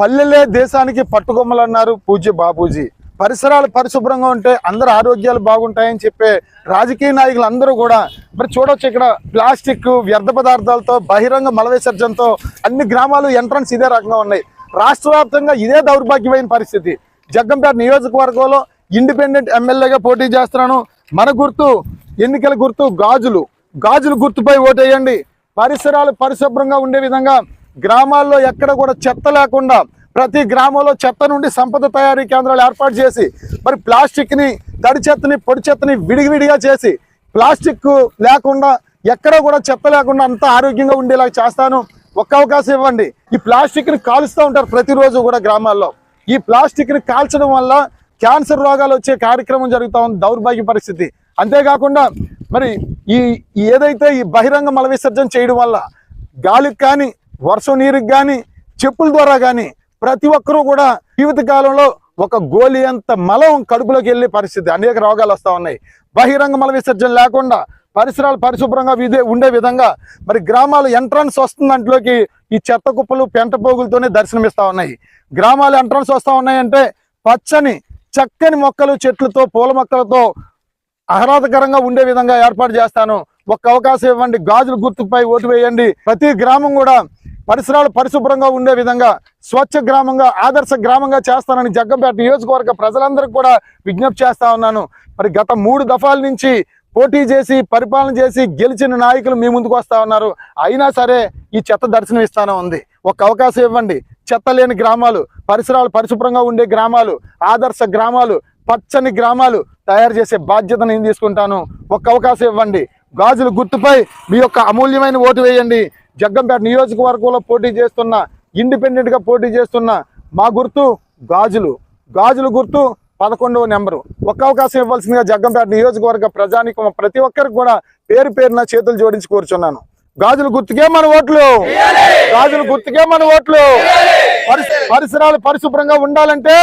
పల్లెలే దేశానికి పట్టుకొమ్మలు అన్నారు పూజ్య బాబూజీ పరిసరాలు పరిశుభ్రంగా ఉంటే అందరు ఆరోగ్యాలు బాగుంటాయని చెప్పే రాజకీయ నాయకులు అందరూ కూడా మరి చూడొచ్చు ఇక్కడ ప్లాస్టిక్ వ్యర్థ పదార్థాలతో బహిరంగ మల విసర్జనతో అన్ని గ్రామాలు ఎంట్రన్స్ ఇదే రకంగా ఉన్నాయి. రాష్ట్ర ఇదే దౌర్భాగ్యమైన పరిస్థితి. జగ్గంపేట నియోజకవర్గంలో ఇండిపెండెంట్ ఎమ్మెల్యేగా పోటీ చేస్తున్నాను. మన గుర్తు ఎన్నికల గుర్తు గాజులు. గాజులు గుర్తుపై ఓటేయండి. పరిసరాలు పరిశుభ్రంగా ఉండే విధంగా గ్రామాల్లో ఎక్కడ కూడా చెత్త లేకుండా ప్రతి గ్రామంలో చెత్త నుండి సంపద తయారీ కేంద్రాలు ఏర్పాటు చేసి మరి ప్లాస్టిక్ని తడి చెత్తని పొడి చెత్తని విడివిడిగా చేసి ప్లాస్టిక్ లేకుండా ఎక్కడ కూడా చెత్త లేకుండా అంత ఆరోగ్యంగా ఉండేలా చేస్తాను. ఒక్క అవకాశం ఇవ్వండి. ఈ ప్లాస్టిక్ని కాలుస్తూ ఉంటారు ప్రతిరోజు కూడా గ్రామాల్లో. ఈ ప్లాస్టిక్ని కాల్చడం వల్ల క్యాన్సర్ రోగాలు వచ్చే కార్యక్రమం జరుగుతూ ఉంది దౌర్భాగ్య పరిస్థితి. అంతేకాకుండా మరి ఈ ఏదైతే ఈ బహిరంగ మల విసర్జన చేయడం వల్ల గాలికి కానీ వర్షం నీరుకి కానీ చెప్పుల ద్వారా కానీ ప్రతి ఒక్కరూ కూడా జీవితకాలంలో ఒక గోలి అంత మలం కడుపులోకి వెళ్ళే పరిస్థితి అనేక రోగాలు వస్తూ ఉన్నాయి. బహిరంగ మల విసర్జన లేకుండా పరిసరాలు పరిశుభ్రంగా విదే ఉండే విధంగా మరి గ్రామాలు ఎంట్రన్స్ వస్తుంది దాంట్లోకి ఈ చెత్త కుప్పలు పెంట పోగులతోనే దర్శనమిస్తూ ఉన్నాయి. గ్రామాలు ఎంట్రన్స్ వస్తూ ఉన్నాయంటే పచ్చని చక్కని మొక్కలు చెట్లతో పూల మొక్కలతో ఆహ్లాదకరంగా ఉండే విధంగా ఏర్పాటు చేస్తాను. ఒక్క అవకాశం ఇవ్వండి గాజుల గుర్తుపై ఓటు వేయండి. ప్రతి గ్రామం కూడా పరిసరాలు పరిశుభ్రంగా ఉండే విధంగా స్వచ్ఛ గ్రామంగా ఆదర్శ గ్రామంగా చేస్తానని జగ్గంపేట నియోజకవర్గ ప్రజలందరికీ కూడా విజ్ఞప్తి చేస్తా ఉన్నాను. మరి గత మూడు దఫాల నుంచి పోటీ చేసి పరిపాలన చేసి గెలిచిన నాయకులు మీ ముందుకు వస్తా ఉన్నారు. అయినా సరే ఈ చెత్త దర్శనం ఇస్తానే ఉంది. ఒక అవకాశం ఇవ్వండి. చెత్త లేని గ్రామాలు పరిసరాలు పరిశుభ్రంగా ఉండే గ్రామాలు ఆదర్శ గ్రామాలు పచ్చని గ్రామాలు తయారు చేసే బాధ్యత నేను తీసుకుంటాను. ఒక్క అవకాశం ఇవ్వండి. గాజుల గుర్తుపై మీ యొక్క అమూల్యమైన ఓటు వేయండి. జగ్గంపేట నియోజకవర్గంలో పోటీ చేస్తున్న ఇండిపెండెంట్గా పోటీ చేస్తున్న మా గుర్తు గాజులు. గాజులు గుర్తు పదకొండవ నెంబరు. ఒక్క అవకాశం ఇవ్వాల్సిందిగా జగ్గంపేట నియోజకవర్గ ప్రజానికం ప్రతి ఒక్కరికి కూడా పేరు పేరున చేతులు జోడించి కూర్చున్నాను. గాజుల గుర్తుకే మన ఓట్లు. గాజుల గుర్తుకే మన ఓట్లు. పరిసరాలు పరిశుభ్రంగా ఉండాలంటే